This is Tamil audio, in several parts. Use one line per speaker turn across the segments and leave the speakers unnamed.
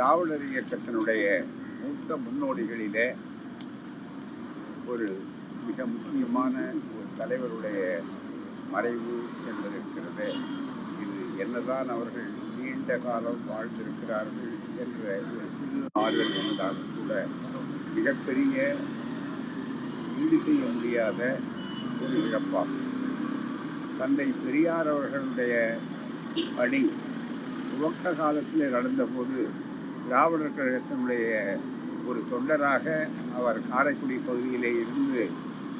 திராவிடர் இயக்கத்தினுடைய மூத்த முன்னோடிகளிலே ஒரு மிக முக்கியமான ஒரு தலைவருடைய மறைவு என்பது இருக்கிறது இது என்னதான் அவர்கள் நீண்ட காலம் வாழ்ந்திருக்கிறார்கள் என்ற ஒரு சிறு ஆறுதல் இருந்தாலும் கூட மிகப்பெரிய ஈடு செய்ய முடியாத ஒரு இழப்பாகும். தந்தை பெரியார் அவர்களுடைய பணி துவக்க காலத்தில் நடந்தபோது திராவிடர் கழகத்தினுடைய ஒரு தொண்டராக அவர் காரைக்குடி பகுதியிலே இருந்து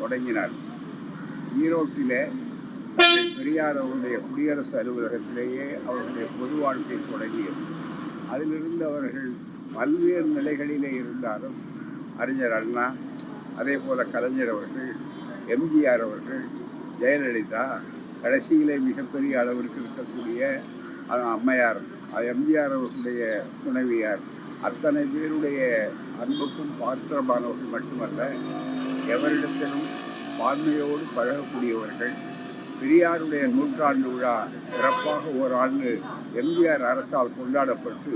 தொடங்கினார். ஈரோட்டில் பெரியார் அவருடைய குடியரசு அலுவலகத்திலேயே அவருடைய பொது வாழ்க்கை தொடங்கியது. அதிலிருந்து அவர்கள் பல்வேறு நிலைகளிலே இருந்தாலும் அறிஞர் அண்ணா அதே போல கலைஞர் அவர்கள் எம்ஜிஆர் அவர்கள் ஜெயலலிதா கடைசியிலே மிகப்பெரிய அளவிற்கு இருக்கக்கூடிய அஹ், அம்மையார் எம்ஜிஆர் அவர்களுடைய துணைவியார். அத்தனை பேருடைய அன்புக்கும் பாத்திரமானவர்கள் மட்டுமல்ல எவரிடத்திலும் பான்மையோடு பழகக்கூடியவர்கள். பெரியாருடைய நூற்றாண்டு விழா சிறப்பாக ஓராண்டு எம்ஜிஆர் அரசால் கொண்டாடப்பட்டு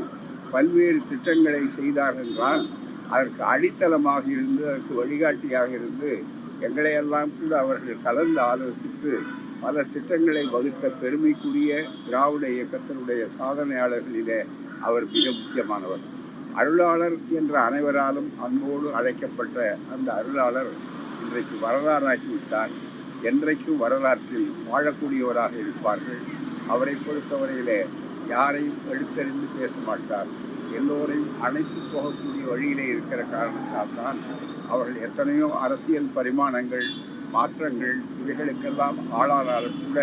பல்வேறு திட்டங்களை செய்தார் என்றால் அதற்கு அடித்தளமாக இருந்து அதற்கு வழிகாட்டியாக இருந்து எங்களையெல்லாம் கூட அவர்கள் கலந்து ஆலோசித்து பல திட்டங்களை வகுத்த பெருமைக்குரிய திராவிட இயக்கத்தினுடைய சாதனையாளர்களிலே அவர் மிக முக்கியமானவர். அருளாளர் என்ற அனைவராலும் அன்போடு அழைக்கப்பட்ட அந்த அருளாளர் இன்றைக்கு வரலாறாகிவிட்டார் என்றைக்கும் வரலாற்றில் வாழக்கூடியவராக இருப்பார்கள். அவரை பொறுத்தவரையிலே யாரையும் எடுத்தறிந்து பேச மாட்டார். எல்லோரையும் அழைத்து போகக்கூடிய வழியிலே இருக்கிற காரணத்தால் தான் அவர்கள் எத்தனையோ அரசியல் பரிமாணங்கள் மாற்றங்கள் இவைகளுக்கெல்லாம் ஆளானாலும் கூட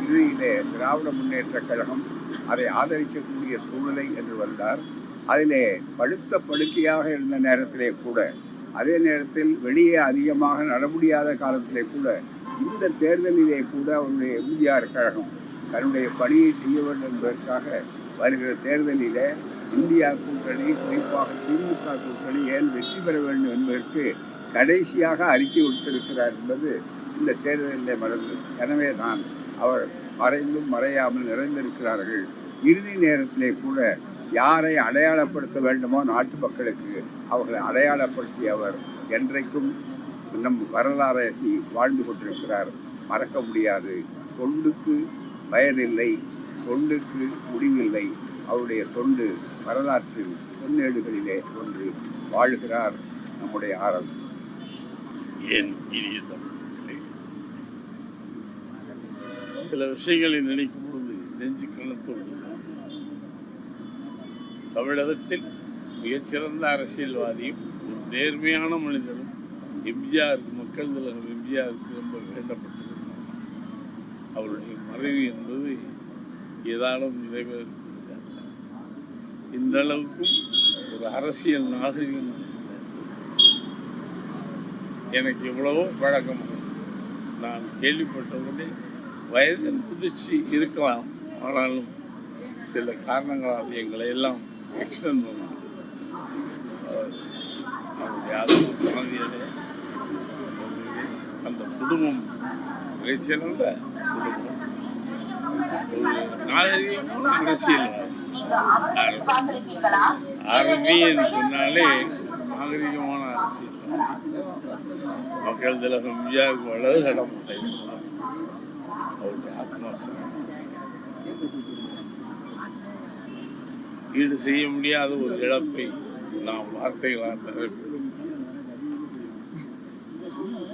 இறுதியிலே திராவிட முன்னேற்ற கழகம் அதை ஆதரிக்கக்கூடிய சூழ்நிலை என்று வந்தார். அதிலே படுத்த படுக்கையாக இருந்த நேரத்திலே கூட அதே நேரத்தில் வெளியே அதிகமாக நட முடியாத காலத்திலே கூட இந்த தேர்தலிலே கூட அவருடைய எம்ஜிஆர் கழகம் தன்னுடைய பணியை செய்ய வேண்டும் என்பதற்காக வருகிற தேர்தலிலே இந்தியா கூட்டணி குறிப்பாக திமுக கூட்டணி ஏன் வெற்றி பெற வேண்டும் என்பதற்கு கடைசியாக அறிக்கை விட்டிருக்கிறார் என்பது இந்த தேர்தலில் மறந்து எனவே தான். அவர் மறைந்தும் மறையாமல் நிறைந்திருக்கிறார்கள். இறுதி நேரத்திலே கூட யாரை அடையாளப்படுத்த வேண்டுமோ நாட்டு மக்களுக்கு அவர்களை அடையாளப்படுத்திய அவர் என்றைக்கும் நம் வரலாறை வாழ்ந்து கொண்டிருக்கிறார். மறக்க முடியாது. தொண்டுக்கு வயதில்லை தொண்டுக்கு முடிவில்லை. அவருடைய தொண்டு வரலாற்றில் பொன்னேடுகளிலே ஒன்று வாழ்கிறார் நம்முடைய ஆரம்பம்
ஏன் இனிய தமிழர்களே? சில விஷயங்களை நினைக்கும் பொழுது நெஞ்சு கணத்தோடு தமிழகத்தில் மிகச்சிறந்த அரசியல்வாதியும் ஒரு நேர்மையான மனிதனும் எம்ஜிஆருக்கு மக்கள் திலகம் எம்ஜிஆருக்கு ரொம்ப வேண்டப்பட்டிருந்தார் அவருடைய மறைவு என்பது ஏதாலும் நிறைவேறக்கூடியது முடியாது இந்த அளவுக்கும் ஒரு அரசியல் நாகரிகம் எனக்கு எவ்வளவோ பழக்கம் நான் கேள்விப்பட்டவுடனே வயது முதிர்ச்சி இருக்கலாம். ஆனாலும் சில காரணங்களால் எங்களை எல்லாம் எக்ஸ்டெண்ட் அவருடைய ஆத்ம சாந்தியிலே அந்த குடும்பம் மிகச்சிறந்த குடும்பம். ஒரு நாகரிகமான அரசியல்வாதி. அரபின்னு சொன்னாலே நாகரிகமான அரசியல் மக்கள் திலகம் எம்ஜிஆருக்கு வலது கடமுட்டை அவருடைய ஈடு செய்ய முடியாத ஒரு இழப்பை நாம் வார்த்தைகளால் நிரப்பி